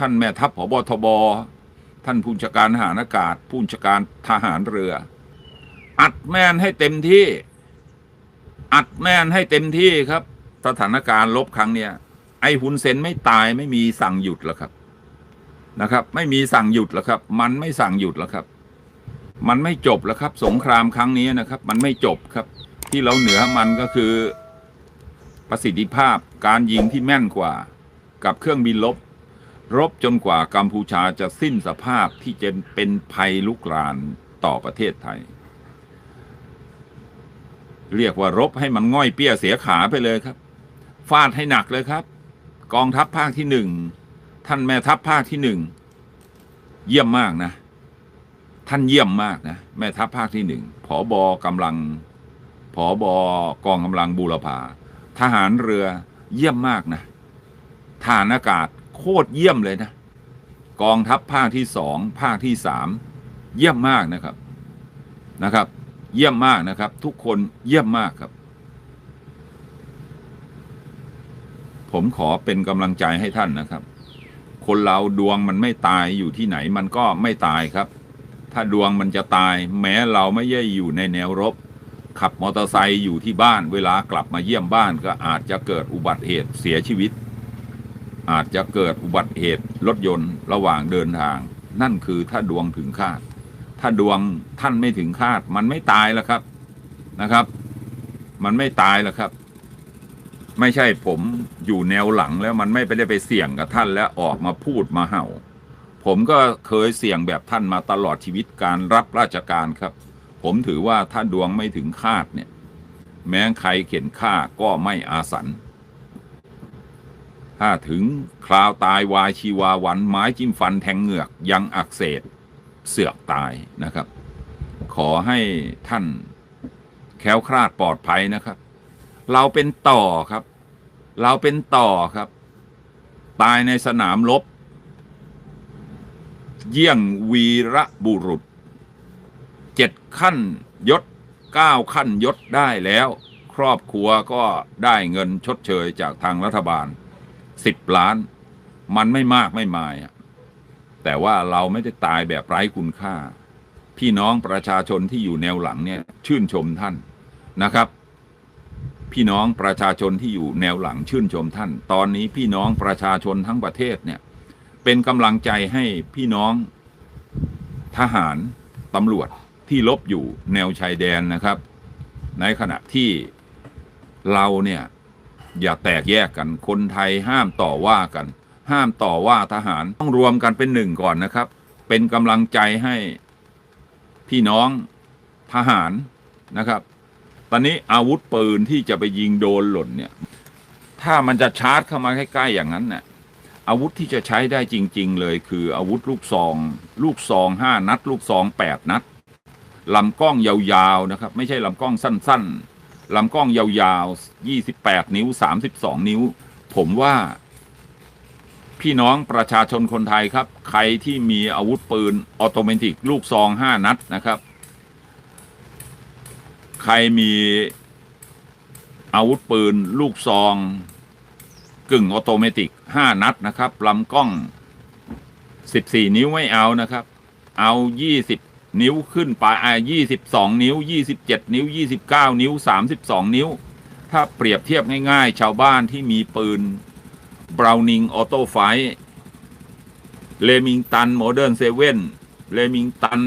ท่านแม่ทัพผบทบ ท่านผู้จัดการทหารอากาศ ผู้จัดการทหารเรือ อัดแม่นให้เต็มที่ อัดแม่นให้เต็มที่ครับ สถานการณ์ลบครั้งเนี้ยไอ้ฮุนเซนไม่ตายไม่มีสั่งหยุดแล้วครับนะครับ ไม่มีสั่งหยุดแล้วครับ มันไม่สั่งหยุดแล้วครับ มันไม่จบแล้วครับ สงครามครั้งนี้นะครับ มันไม่จบครับ ที่เราเหนือมันก็คือประสิทธิภาพการยิงที่แม่นกว่า กับเครื่องบินลบ รบจนกว่ากัมพูชาจะสิ้นสภาพที่จะเป็นภัยลุกรานต่อประเทศไทย เรียกว่ารบให้มันง่อยเปี้ยเสียขาไปเลยครับ ฟาดให้หนักเลยครับ กองทัพภาคที่หนึ่งท่านแม่ทัพภาคที่หนึ่งเยี่ยมมากนะ ท่านเยี่ยมมากนะ แม่ทัพภาคที่หนึ่งผอบอกำลังผอบอกองกำลังบูรพาทหารเรือเยี่ยมมากนะฐานอากาศ โคตรเยี่ยมเลยนะ กองทัพภาคที่สองภาคที่สามเยี่ยมมากนะครับนะครับ เยี่ยมมากนะครับ ทุกคนเยี่ยมมากครับ ผมขอเป็นกำลังใจให้ท่านนะครับ คนเราดวงมันไม่ตายอยู่ที่ไหนมันก็ไม่ตายครับ ถ้าดวงมันจะตาย แม้เราไม่ได้อยู่ในแนวรบ ขับมอเตอร์ไซค์อยู่ที่บ้าน เวลากลับมาเยี่ยมบ้านก็อาจจะเกิดอุบัติเหตุเสียชีวิต อาจจะเกิดอุบัติเหตุรถยนต์ระหว่างเดินทาง นั่นคือถ้าดวงถึงคาด ถ้าดวงท่านไม่ถึงคาด มันไม่ตายแล้วครับนะครับ มันไม่ตายแล้วครับ ไม่ใช่ผมอยู่แนวหลังแล้วมันไม่ไปได้ไปเสี่ยงกับท่านแล้วออกมาพูดมาเห่า ผมก็เคยเสี่ยงแบบท่านมาตลอดชีวิตการรับราชการครับ ผมถือว่าถ้าดวงไม่ถึงคาดเนี่ย แม้ใครเข็นฆ่าก็ไม่อาสัน ถ้าถึงคราวตายวายชีวาวันไม้จิ้มฟันแทงเหงือกยังอักเสบเสือกตายนะครับ ขอให้ท่านแค้วคลาดปลอดภัยนะครับ เราเป็นต่อครับ เราเป็นต่อครับ ตายในสนามรบเยี่ยงวีระบุรุษเจ็ดขั้นยศเก้าขั้นยศได้แล้ว ครอบครัวก็ได้เงินชดเชยจากทางรัฐบาล สิบล้าน มันไม่มากไม่มายอะแต่ว่าเราไม่ได้ตายแบบไร้คุณค่า พี่น้องประชาชนที่อยู่แนวหลังเนี่ย ชื่นชมท่านนะครับ พี่น้องประชาชนที่อยู่แนวหลังชื่นชมท่าน ตอนนี้พี่น้องประชาชนทั้งประเทศเนี่ย เป็นกำลังใจให้พี่น้องทหารตำรวจที่ลบอยู่แนวชายแดนนะครับ ในขณะที่เราเนี่ย อย่าแตกแยกกัน คนไทยห้ามต่อว่ากัน ห้ามต่อว่าทหารต้องรวมกันเป็นหนึ่งก่อนนะครับ เป็นกำลังใจให้พี่น้องทหารนะครับ ตอนนี้อาวุธปืนที่จะไปยิงโดนหล่นเนี่ย ถ้ามันจะชาร์จเข้ามาใกล้ๆอย่างนั้นเนี่ยอาวุธที่จะใช้ได้จริง ๆ เลยคืออาวุธลูกซอง ลูกซองห้านัด ลูกซองแปดนัดลำกล้องยาวๆนะครับ ไม่ใช่ลำกล้องสั้น ๆ ลำกล้องยาวๆยี่สิบแปดนิ้วสามสิบสองนิ้ว ผมว่า พี่น้องประชาชนคนไทยครับ ใครที่มีอาวุธปืนออโตเมติกลูกซองห้านัดนะครับ ใครมีอาวุธปืนลูกซองกึ่งออโตเมติกห้านัดนะครับลำกล้องสิบสี่นิ้วไม่เอานะครับ เอายี่สิบ นิ้วขึ้นไปอ่ายี่สิบสองนิ้วยี่สิบเจ็ดนิ้วยี่สิบเก้านิ้วสามสิบสองนิ้ว ถ้าเปรียบเทียบง่ายๆ ชาวบ้านที่มีปืนบราวนิงออโต้ไฟเลมิงตันโมเดิร์นเซเว่นเลมิงตัน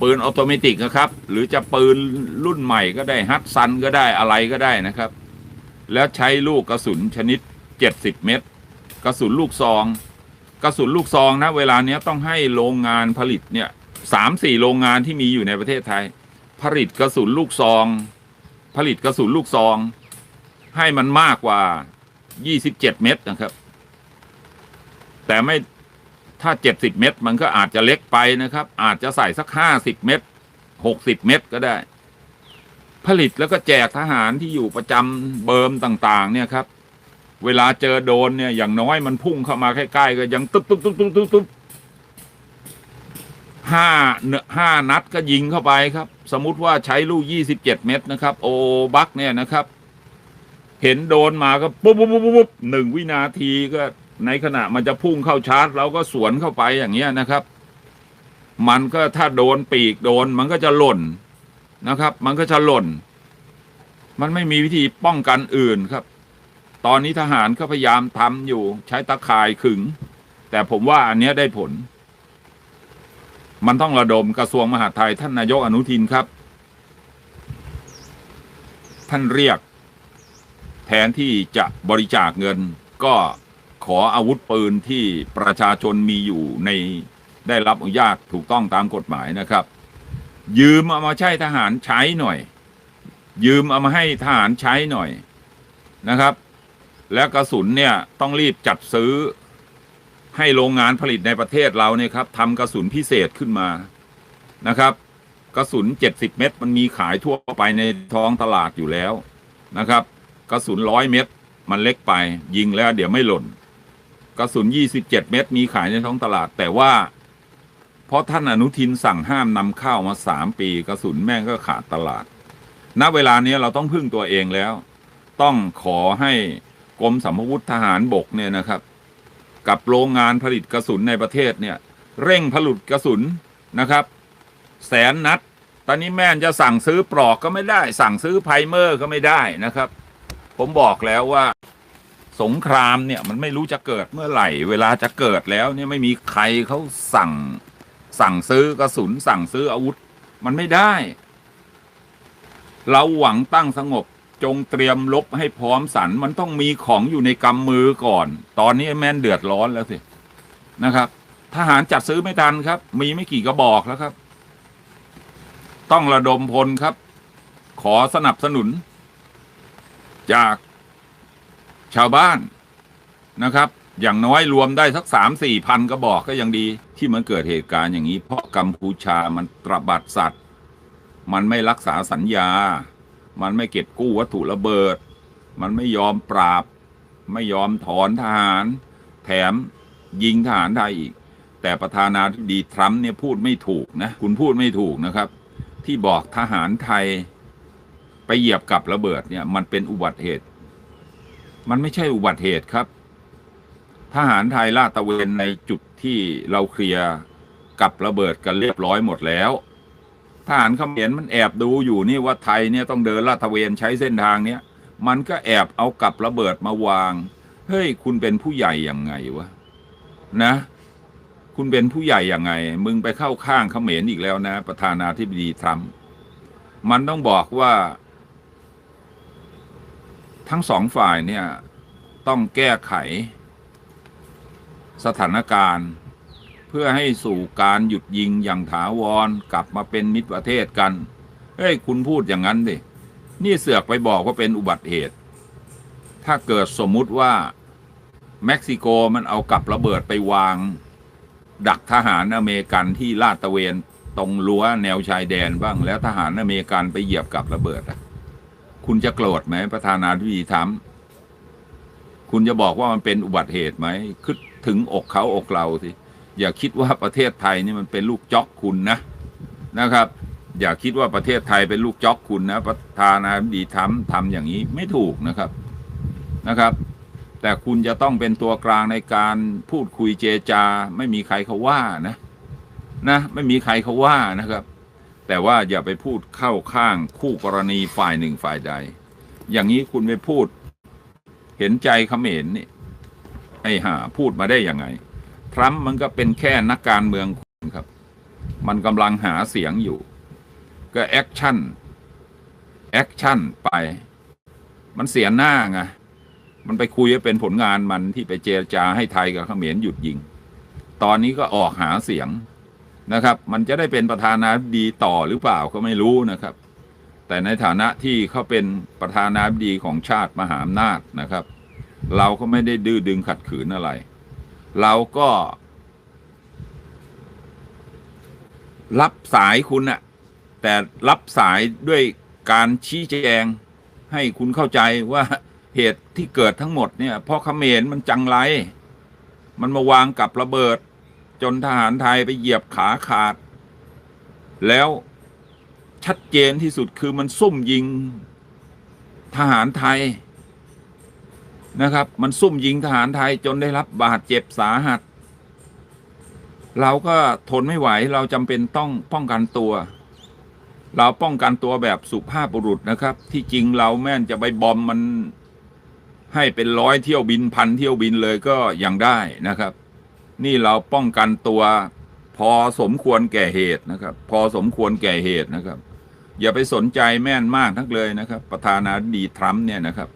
ปืนออโตเมติกนะครับ หรือจะปืนรุ่นใหม่ก็ได้ฮัตซันก็ได้อะไรก็ได้นะครับ แล้วใช้ลูกกระสุนชนิด 70 เม็ดกระสุนลูกซอง กระสุนลูกซองนะ เวลาเนี้ยต้องให้โรงงานผลิตเนี่ย สามสี่โรงงานที่มีอยู่ในประเทศไทย ผลิตกระสุนลูกซอง ผลิตกระสุนลูกซอง ให้มันมากกว่า27เม็ดนะครับ แต่ไม่ถ้าเจ็ดสิบเม็ดมันก็อาจจะเล็กไปนะครับ อาจจะใส่สักห้าสิบเม็ดหกสิบเม็ดก็ได้ ผลิตแล้วก็แจกทหารที่อยู่ประจำเบิร์มต่าง ๆ เนี่ยครับ เวลาเจอโดนเนี่ยอย่างน้อยมันพุ่งเข้ามาใกล้ๆก็ยังตุ๊บตุ๊บตุ๊บตุ๊บตุ๊บ ห้าเนอห้านัดก็ยิงเข้าไปครับ สมมุติว่าใช้ลูกยี่สิบเจ็ดเม็ดนะครับ โอบักเนี่ยนะครับ เห็นโดนมาก็ปุ๊บปุ๊บปุ๊บปุ๊บหนึ่งวินาทีก็ในขณะมันจะพุ่งเข้าชาร์จเราก็สวนเข้าไปอย่างเงี้ยนะครับ มันก็ถ้าโดนปีกโดนมันก็จะหล่นนะครับ มันก็จะหล่น มันไม่มีวิธีป้องกันอื่นครับ ตอนนี้ทหารก็พยายามทำอยู่ใช้ตะข่ายขึง แต่ผมว่าอันเนี้ยได้ผล มันต้องระดมกระทรวงมหาดไทยท่านนายกอนุทินครับ ท่านเรียก แทนที่จะบริจาคเงิน ก็ขออาวุธปืนที่ประชาชนมีอยู่ในได้รับอนุญาตถูกต้องตามกฎหมายนะครับ ยืมเอามาใช้ทหารใช้หน่อย ยืมเอามาให้ทหารใช้หน่อยนะครับ แล้วกระสุนเนี่ยต้องรีบจัดซื้อ ให้โรงงานผลิตในประเทศเราเนี่ยครับทำกระสุนพิเศษขึ้นมานะครับ กระสุน 70 เม็ดมันมีขายทั่วไปในท้องตลาดอยู่แล้วนะครับ กระสุนร้อยเม็ดมันเล็กไป ยิงแล้วเดี๋ยวไม่หล่น กระสุน 27 เม็ดมีขายในท้องตลาด แต่ว่า เพราะท่านอนุทินสั่งห้ามนำเข้ามาสามปี กระสุนแม่งก็ขาดตลาด ณเวลานี้เราต้องพึ่งตัวเองแล้ว ต้องขอให้กรมสัมพวุธทหารบกเนี่ยนะครับ กับโรงงานผลิตกระสุนในประเทศเนี่ย เร่งผลิตกระสุนนะครับ แสนนัด ตอนนี้แม่นจะสั่งซื้อปลอกก็ไม่ได้ สั่งซื้อไพรเมอร์ก็ไม่ได้นะครับ ผมบอกแล้วว่าสงครามเนี่ยมันไม่รู้จะเกิดเมื่อไหร่ เวลาจะเกิดแล้วเนี่ยไม่มีใครเขาสั่งสั่งซื้อกระสุนสั่งซื้ออาวุธ มันไม่ได้ เราหวังตั้งสงบ จงเตรียมลบให้พร้อมสัน มันต้องมีของอยู่ในกำมือก่อน ตอนนี้แม่นเดือดร้อนแล้วสินะครับ ทหารจัดซื้อไม่ทันครับ มีไม่กี่กระบอกแล้วครับ ต้องระดมพลครับ ขอสนับสนุน จากชาวบ้านนะครับ อย่างน้อยรวมได้สักสามสี่พันกระบอกก็ยังดีที่มันเกิดเหตุการณ์อย่างนี้ เพราะกัมพูชามันตระบัดสัตว์ มันไม่รักษาสัญญา มันไม่เก็บกู้วัตถุระเบิด มันไม่ยอมปราบ ไม่ยอมถอนทหาร แถมยิงทหารไทยอีก แต่ประธานาธิบดีทรัมป์เนี่ยพูดไม่ถูกนะ คุณพูดไม่ถูกนะครับ ที่บอกทหารไทยไปเหยียบกับระเบิดเนี่ย มันเป็นอุบัติเหตุ มันไม่ใช่อุบัติเหตุครับ ทหารไทยลาดตะเวนในจุดที่เราเคลียร์กับระเบิดกันเรียบร้อยหมดแล้ว ทหารเขมรมันแอบดูอยู่นี่ว่าไทยเนี่ยต้องเดินลาดตระเวนใช้เส้นทางเนี้ยมันก็แอบเอากับระเบิดมาวางเฮ้ยคุณเป็นผู้ใหญ่ยังไงวะนะ คุณเป็นผู้ใหญ่ยังไง มึงไปเข้าข้างเขมรอีกแล้วนะ ประธานาธิบดีทรัมป์มันต้องบอกว่า ทั้งสองฝ่ายเนี่ย ต้องแก้ไข สถานการณ์ พื่อให้สู่การหยุดยิงอย่างถาวรกลับมาเป็นมิตรประเทศกัน เฮ้ยคุณพูดอย่างนั้นดิ นี่เสือกไปบอกว่าเป็นอุบัติเหตุ ถ้าเกิดสมมุติว่าเม็กซิโกมันเอากับระเบิดไปวาง ดักทหารอเมริกันที่ลาดตะเวนตรงรั้วแนวชายแดนบ้างแล้วทหารอเมริกันไปเหยียบกับระเบิดอะคุณจะโกรธไหมประธานาธิบดีทรัมคุณจะบอกว่ามันเป็นอุบัติเหตุไหมคิดถึงอกเขาอกเราสิ อย่าคิดว่าประเทศไทยนี่มันเป็นลูกจ๊อกคุณนะนะครับ อย่าคิดว่าประเทศไทยเป็นลูกจ๊อกคุณนะประธานาธิบดีทำทำอย่างนี้ไม่ถูกนะครับนะครับ แต่คุณจะต้องเป็นตัวกลางในการพูดคุยเจจา ไม่มีใครเขาว่านะนะไม่มีใครเขาว่านะครับ แต่ว่าอย่าไปพูดเข้าข้างคู่กรณีฝ่ายหนึ่งฝ่ายใด อย่างนี้คุณไปพูด เห็นใจเขมรนี่ไอ้ห่าพูดมาได้ยังไง ทรัมป์มันก็เป็นแค่นักการเมืองคครับ มันกำลังหาเสียงอยู่ ก็แอคชั่น แอคชั่นไป มันเสียหน้าไง มันไปคุยเป็นผลงานมันที่ไปเจรจาให้ไทยกับเขมรหยุดยิง ตอนนี้ก็ออกหาเสียงนะครับ มันจะได้เป็นประธานาธิบดีต่อหรือเปล่าก็ไม่รู้นะครับ แต่ในฐานะที่เขาเป็นประธานาธิบดีของชาติมหาอำนาจนะครับ เราก็ไม่ได้ดื้อดึงขัดขืนอะไร เราก็ รับสายคุณน่ะแต่รับสายด้วยการชี้แจง ให้คุณเข้าใจว่าเหตุที่เกิดทั้งหมดเนี่ยเพราะเขมรมันจังไร มันมาวางกับระเบิด จนทหารไทยไปเหยียบขาขาด แล้วชัดเจนที่สุดคือมันซุ่มยิงทหารไทย นะครับ มันซุ่มยิงทหารไทยจนได้รับบาดเจ็บสาหัส เราก็ทนไม่ไหวเราจำเป็นต้องป้องกันตัว เราป้องกันตัวแบบสุภาพบุรุษนะครับ ที่จริงเราแม่นจะไปบอมมันให้เป็นร้อยเที่ยวบินพันเที่ยวบินเลยก็ยังได้นะครับ นี่เราป้องกันตัว พอสมควรแก่เหตุนะครับ พอสมควรแก่เหตุนะครับ อย่าไปสนใจแม่นมากนักเลยนะครับ ประธานาธิบดีทรัมป์เนี่ยนะครับ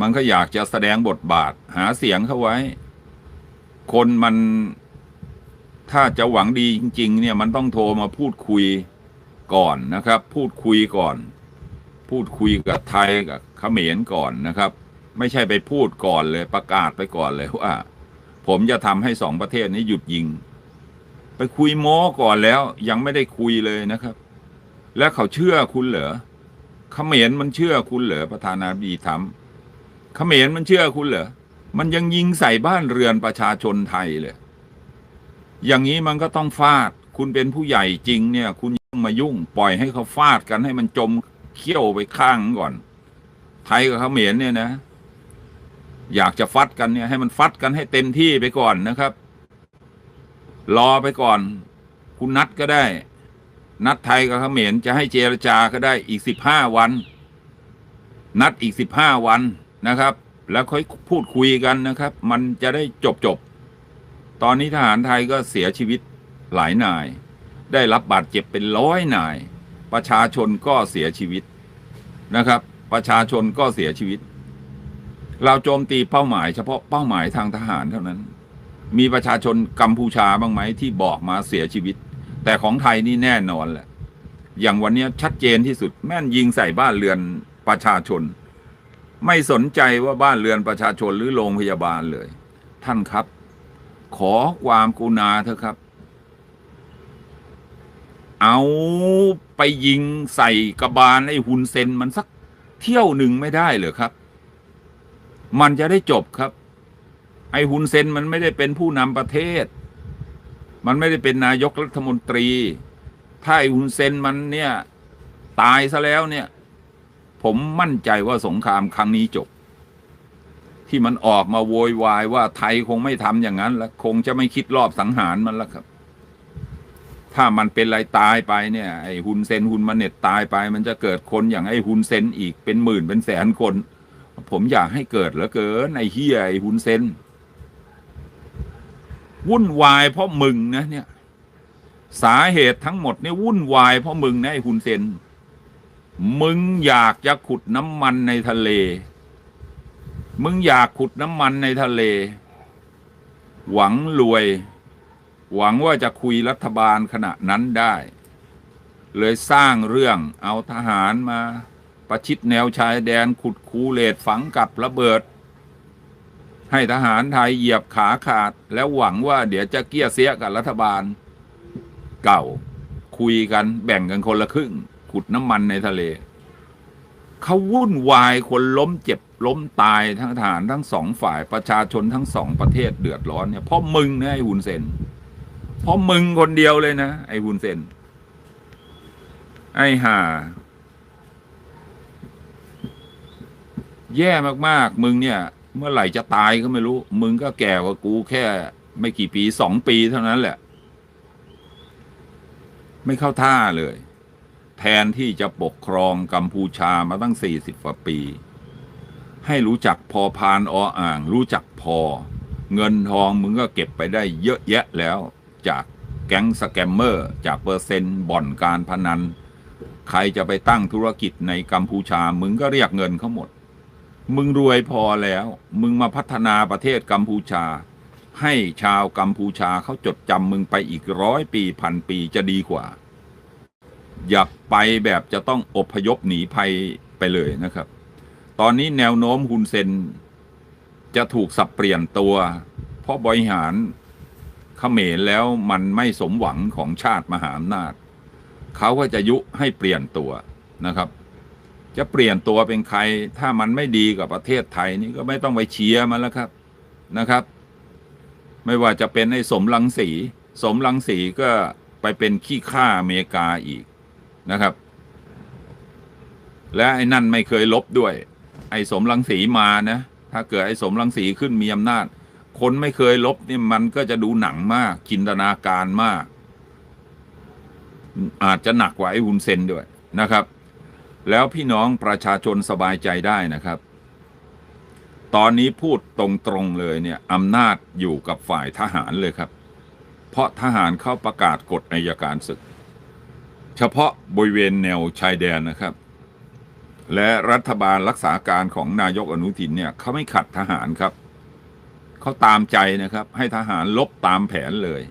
มันก็อยากจะแสดงบทบาท หาเสียงเข้าไว้ คนมันถ้าจะหวังดีจริง ๆ เนี่ยมันต้องโทรมาพูดคุยก่อนนะครับ พูดคุยก่อน พูดคุยกับไทยกับเขมรก่อนนะครับ ไม่ใช่ไปพูดก่อนเลยประกาศไปก่อนเลยว่า ผมจะทำให้สองประเทศนี้หยุดยิง ไปคุยโม้ก่อนแล้ว ยังไม่ได้คุยเลยนะครับ และเขาเชื่อคุณเหรอเขมรมันเชื่อคุณเหรอประธานาธิบดีทรัม เขมรมันเชื่อคุณเหรอ มันยังยิงใส่บ้านเรือนประชาชนไทยเลย อย่างนี้มันก็ต้องฟาด คุณเป็นผู้ใหญ่จริงเนี่ย คุณยังมายุ่ง ปล่อยให้เขาฟาดกันให้มันจมเขี้ยวไปข้างก่อน ไทยกับเขมรเนี่ยนะ อยากจะฟัดกันเนี่ย ให้มันฟัดกันให้เต็มที่ไปก่อนนะครับ รอไปก่อน คุณนัดก็ได้ นัดไทยกับเขมรจะให้เจรจาก็ได้อีกสิบห้าวัน นัดอีกสิบห้าวัน นะครับ แล้วค่อยพูดคุยกันนะครับ มันจะได้จบจบตอนนี้ทหารไทยก็เสียชีวิตหลายนาย ได้รับบาดเจ็บเป็นร้อยนาย ประชาชนก็เสียชีวิตนะครับ ประชาชนก็เสียชีวิต เราโจมตีเป้าหมายเฉพาะเป้าหมายทางทหารเท่านั้น มีประชาชนกัมพูชาบ้างไหมที่บอกมาเสียชีวิต แต่ของไทยนี่แน่นอนแหละ อย่างวันนี้ชัดเจนที่สุดแม่นยิงใส่บ้านเรือนประชาชน ไม่สนใจว่าบ้านเรือนประชาชนหรือโรงพยาบาลเลย ท่านครับ ขอความกุณาเถอะครับ เอาไปยิงใส่กระบาลไอ้หุนเซนมันสักเที่ยวหนึ่งไม่ได้เหรอครับ มันจะได้จบครับ ไอ้หุนเซนมันไม่ได้เป็นผู้นำประเทศ มันไม่ได้เป็นนายกรัฐมนตรี ถ้าไอ้หุนเซนมันเนี่ย ตายซะแล้วเนี่ย ผมมั่นใจว่าสงครามครั้งนี้จบ ที่มันออกมาโวยวายว่าไทยคงไม่ทำอย่างนั้นแล้วคงจะไม่คิดรอบสังหารมันแล้วครับ ถ้ามันเป็นไรตายไปเนี่ยไอ้ฮุนเซนฮุนมาเน็ตตายไป มันจะเกิดคนอย่างไอ้ฮุนเซนอีกเป็นหมื่นเป็นแสนคน ผมอยากให้เกิดเหลือเกินไอ้เฮียไอ้ฮุนเซนวุ่นวายเพราะมึงนะเนี่ย สาเหตุทั้งหมดเนี่ยวุ่นวายเพราะมึงนะไอ้ฮุนเซน มึงอยากจะขุดน้ำมันในทะเล มึงอยากขุดน้ำมันในทะเล หวังรวย หวังว่าจะคุยรัฐบาลขณะนั้นได้ เลยสร้างเรื่องเอาทหารมา ประชิดแนวชายแดนขุดคูเลตฝังกับระเบิด ให้ทหารไทยเหยียบขาขาด แล้วหวังว่าเดี๋ยวจะเกี้ยเสียกับรัฐบาล เก่า คุยกันแบ่งกันคนละครึ่ง ขุดน้ำมันในทะเล เขาวุ่นวายคนล้มเจ็บล้มตายทั้งทหารทั้งสองฝ่ายประชาชนทั้งสองประเทศเดือดร้อนเนี่ยเพราะมึงนะไอ้หุนเซนเพราะมึงคนเดียวเลยนะไอ้หุนเซนไอ้ห่าแย่มากๆ มึงเนี่ย เมื่อไหร่จะตายก็ไม่รู้ มึงก็แก่กว่ากูแค่ ไม่กี่ปีสองปีเท่านั้นแหละ ไม่เข้าท่าเลย แทนที่จะปกครองกัมพูชามาตั้งสี่สิบกว่าปี ให้รู้จักพอพานออ่าง รู้จักพอ เงินทองมึงก็เก็บไปได้เยอะแยะแล้ว จากแก๊งสแกมเมอร์ จากเปอร์เซ็นต์บ่อนการพนัน ใครจะไปตั้งธุรกิจในกัมพูชา มึงก็เรียกเงินเขาหมด มึงรวยพอแล้ว มึงมาพัฒนาประเทศกัมพูชา ให้ชาวกัมพูชาเขาจดจำมึงไปอีกร้อยปีพันปีจะดีกว่าอย่า ไปแบบจะต้องอบพยพหนีภัยไปเลยนะครับ ตอนนี้แนวโน้มฮุนเซนจะถูกสับเปลี่ยนตัว เพราะบริหารเขมรแล้วมันไม่สมหวังของชาติมหาอำนาจ เขาก็จะยุให้เปลี่ยนตัวนะครับ จะเปลี่ยนตัวเป็นใคร ถ้ามันไม่ดีกับประเทศไทยนี่ก็ไม่ต้องไปเชียร์มันแล้วครับนะครับ ไม่ว่าจะเป็นไอ้สมรังสี สมรังสีก็ไปเป็นขี้ข้าอเมริกาอีก นะครับ และไอ้นั่นไม่เคยลบด้วย ไอ้สมรังสีมานะ ถ้าเกิดไอ้สมรังสีขึ้นมีอำนาจ คนไม่เคยลบนี่มันก็จะดูหนังมากจินตนาการมาก อาจจะหนักกว่าไอ้ฮุนเซนด้วยนะครับ แล้วพี่น้องประชาชนสบายใจได้นะครับ ตอนนี้พูดตรงๆเลยเนี่ยอำนาจอยู่กับฝ่ายทหารเลยครับ เพราะทหารเข้าประกาศกฎอัยการศึก เฉพาะบริเวณแนวชายแดนนะครับ และรัฐบาลรักษาการของนายกอนุทินเนี่ยเขาไม่ขัดทหารครับ เขาตามใจนะครับ ให้ทหารลบตามแผนเลย